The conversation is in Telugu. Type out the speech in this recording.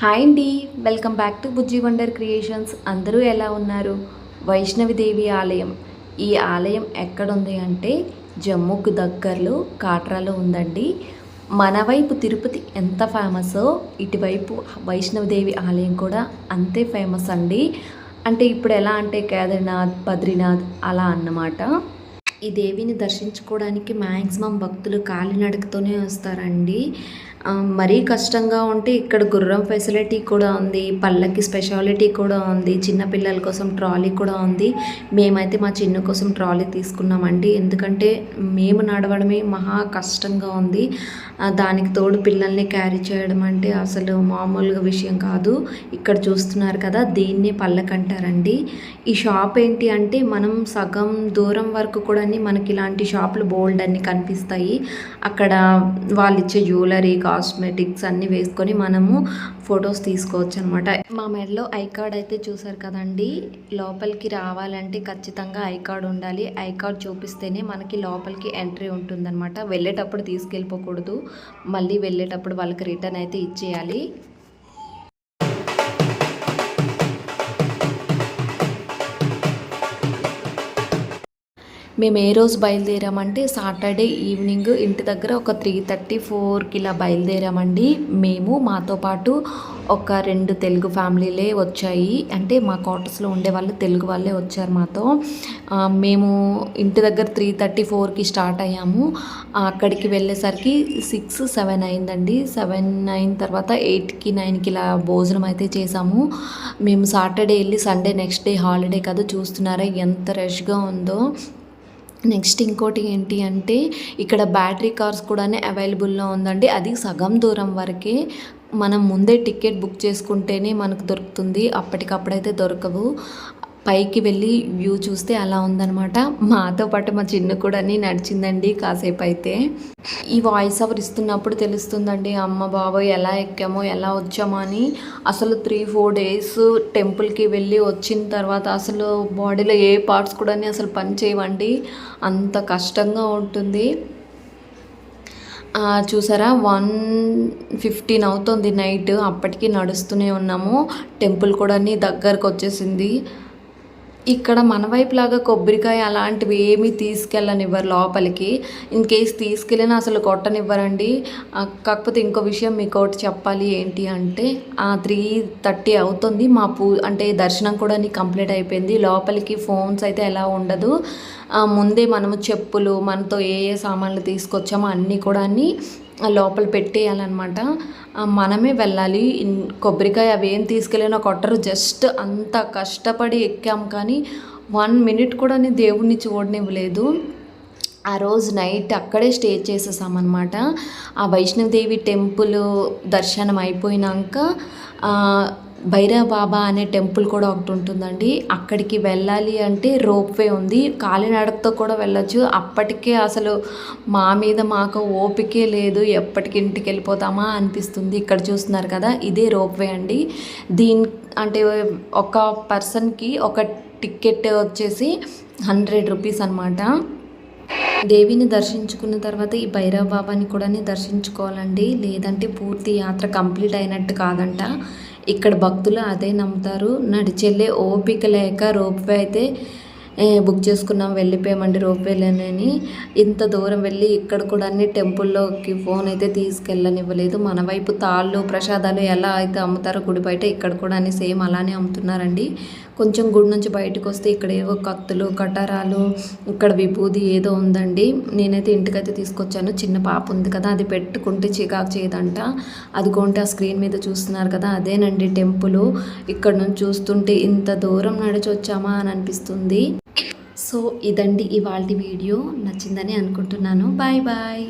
హాయ్ అండి. Welcome back to Bujji wonder creations. అందరూ ఎలా ఉన్నారు? వైష్ణవిదేవి ఆలయం. ఈ ఆలయం ఎక్కడుంది అంటే జమ్మూకు దగ్గరలో కాట్రాలో ఉందండి. మన వైపు తిరుపతి ఎంత ఫేమసో ఇటువైపు వైష్ణవిదేవి ఆలయం కూడా అంతే ఫేమస్ అండి. అంటే ఇప్పుడు ఎలా అంటే కేదార్నాథ్ బద్రీనాథ్ అలా అన్నమాట. ఈ దేవిని దర్శించుకోవడానికి మ్యాక్సిమం భక్తులు కాలినడకతోనే వస్తారండి. మరీ కష్టంగా ఉంటే ఇక్కడ గుర్రం ఫెసిలిటీ కూడా ఉంది పళ్ళకి స్పెషాలిటీ కూడా ఉంది చిన్న పిల్లల కోసం ట్రాలీ కూడా ఉంది. మేమైతే మా చిన్న కోసం ట్రాలీ తీసుకున్నామండి. ఎందుకంటే మేము నడవడమే మహా కష్టంగా ఉంది. దానికి తోడు పిల్లల్ని క్యారీ చేయడం అంటే అసలు మామూలుగా విషయం కాదు. ఇక్కడ చూస్తున్నారు కదా దీన్నే పళ్ళకంటారండి ఈ షాప్ ఏంటి అంటే మనం సగం దూరం వరకు కూడా మనకి ఇలాంటి షాపులు బోల్డ్ అన్ని కనిపిస్తాయి. అక్కడ వాళ్ళు ఇచ్చే జ్యువెలరీ కాస్మెటిక్స్ అన్నీ వేసుకొని మనము ఫొటోస్ తీసుకోవచ్చు అనమాట మా మెడలో ఐ కార్డ్ అయితే చూసారు కదండి. లోపలికి రావాలంటే ఖచ్చితంగా ఐ కార్డ్ ఉండాలి. ఐ కార్డ్ చూపిస్తేనే మనకి లోపలికి ఎంట్రీ ఉంటుందన్నమాట వెళ్ళేటప్పుడు తీసుకెళ్ళిపోకూడదు. మళ్ళీ వెళ్ళేటప్పుడు వాళ్ళకి రిటర్న్ అయితే ఇచ్చేయాలి. మేము ఏ రోజు బయలుదేరామంటే సాటర్డే ఈవినింగ్ ఇంటి దగ్గర ఒక త్రీ థర్టీ ఫోర్కి ఇలా బయలుదేరామండి. మేము మాతో పాటు ఒక రెండు తెలుగు ఫ్యామిలీలే వచ్చాయి. అంటే మా క్వార్టర్స్లో ఉండే వాళ్ళు తెలుగు వాళ్ళే వచ్చారు మాతో. మేము ఇంటి దగ్గర త్రీ థర్టీ ఫోర్కి స్టార్ట్ అయ్యాము. అక్కడికి వెళ్ళేసరికి సిక్స్ సెవెన్ అయిందండి. సెవెన్ అయిన తర్వాత ఎయిట్కి నైన్కి ఇలా భోజనం అయితే చేసాము మేము సాటర్డే వెళ్ళి సండే నెక్స్ట్ డే హాలిడే కదా చూస్తున్నారా ఎంత రష్గా ఉందో. నెక్స్ట్ ఇంకోటి ఏంటి అంటే ఇక్కడ బ్యాటరీ కార్స్ కూడా అవైలబుల్లో ఉందండి. అది సగం దూరం వరకే మనం ముందే టికెట్ బుక్ చేసుకుంటేనే మనకు దొరుకుతుంది. అప్పటికప్పుడైతే దొరకవు. పైకి వెళ్ళి వ్యూ చూస్తే అలా ఉందనమాట మాతో పాటు మా చిన్న కూడా నడిచిందండి కాసేపు అయితే ఈ వాయిస్ ఓవర్ ఇస్తున్నప్పుడు తెలుస్తుందండి అమ్మ బాబోయ్ ఎలా ఎక్కామో ఎలా వచ్చామో అని. అసలు త్రీ ఫోర్ డేస్ టెంపుల్కి వెళ్ళి వచ్చిన తర్వాత అసలు బాడీలో ఏ పార్ట్స్ కూడా అసలు పని చేయవండి అంత కష్టంగా ఉంటుంది. చూసారా? వన్ ఫిఫ్టీన్ అవుతుంది నైట్. అప్పటికి నడుస్తూనే ఉన్నాము. టెంపుల్ కూడా దగ్గరకు వచ్చేసింది. ఇక్కడ మన వైపు లాగా కొబ్బరికాయ అలాంటివి ఏమీ తీసుకెళ్ళనివ్వరు లోపలికి. ఇన్ కేస్ తీసుకెళ్ళినా అసలు కొట్టనివ్వరండి. కాకపోతే ఇంకో విషయం మీకు ఒకటి చెప్పాలి ఏంటి అంటే ఆ త్రీ థర్టీ అవుతుంది. మా పూ అంటే దర్శనం కూడా కంప్లీట్ అయిపోయింది. లోపలికి ఫోన్స్ అయితే ఎలా ఉండదు. ముందే మనము చెప్పులు మనతో ఏ ఏ సామాన్లు తీసుకొచ్చామో అన్నీ కూడా లోపల పెట్టేయాలన్నమాట. మనమే వెళ్ళాలి. కొబ్బరికాయ అవి ఏం తీసుకెళ్ళినా కొట్టరు. జస్ట్ అంత కష్టపడి ఎక్కాం కానీ వన్ మినిట్ కూడా నేను దేవుడిని చూడనివ్వలేదు. ఆ రోజు నైట్ అక్కడే స్టే చేసేసామన్నమాట. ఆ వైష్ణవదేవి టెంపుల్ దర్శనం అయిపోయినాక భైరవ బాబా అనే టెంపుల్ కూడా ఒకటి ఉంటుందండి. అక్కడికి వెళ్ళాలి అంటే రోప్వే ఉంది. కాలినడకతో కూడా వెళ్ళొచ్చు. అప్పటికే అసలు మా మీద మాకు ఓపికే లేదు. ఎప్పటికి ఇంటికి వెళ్ళిపోతామా అనిపిస్తుంది. ఇక్కడ చూస్తున్నారు కదా ఇదే రోప్వే అండి. దీని అంటే ఒక పర్సన్కి ఒక టికెట్ వచ్చేసి హండ్రెడ్ రూపీస్ అనమాట దేవిని దర్శించుకున్న తర్వాత ఈ భైరవ బాబాని కూడా దర్శించుకోవాలండి. లేదంటే పూర్తి యాత్ర కంప్లీట్ అయినట్టు కాదంట. ఇక్కడ భక్తులు అదే నమ్ముతారు. నడిచెళ్ళే ఓపిక లేక రోప్వే అయితే బుక్ చేసుకున్నాం వెళ్ళిపోయామండి రోప్వేలోని ఇంత దూరం వెళ్ళి ఇక్కడ కూడా అన్ని టెంపుల్లోకి ఫోన్ అయితే తీసుకెళ్ళనివ్వలేదు. మన వైపు తాళ్ళు ప్రసాదాలు ఎలా అయితే అమ్ముతారో గుడి బయట ఇక్కడ కూడా అన్ని సేమ్ అలానే అమ్ముతున్నారండి. కొంచెం గుడి నుంచి బయటకు వస్తే ఇక్కడ ఏవో కత్తులు కటారాలు ఇక్కడ విభూది ఏదో ఉందండి. నేనైతే ఇంటికైతే తీసుకొచ్చాను. చిన్న పాప ఉంది కదా అది పెట్టుకుంటే చికాకు చేయదంట. అది కొంటే ఆ స్క్రీన్ మీద చూస్తున్నారు కదా అదేనండి టెంపుల్. ఇక్కడ నుంచి చూస్తుంటే ఇంత దూరం నడిచి వచ్చామా అని అనిపిస్తుంది. సో ఇదండి ఇవాళ వీడియో. నచ్చిందని అనుకుంటున్నాను. Bye bye.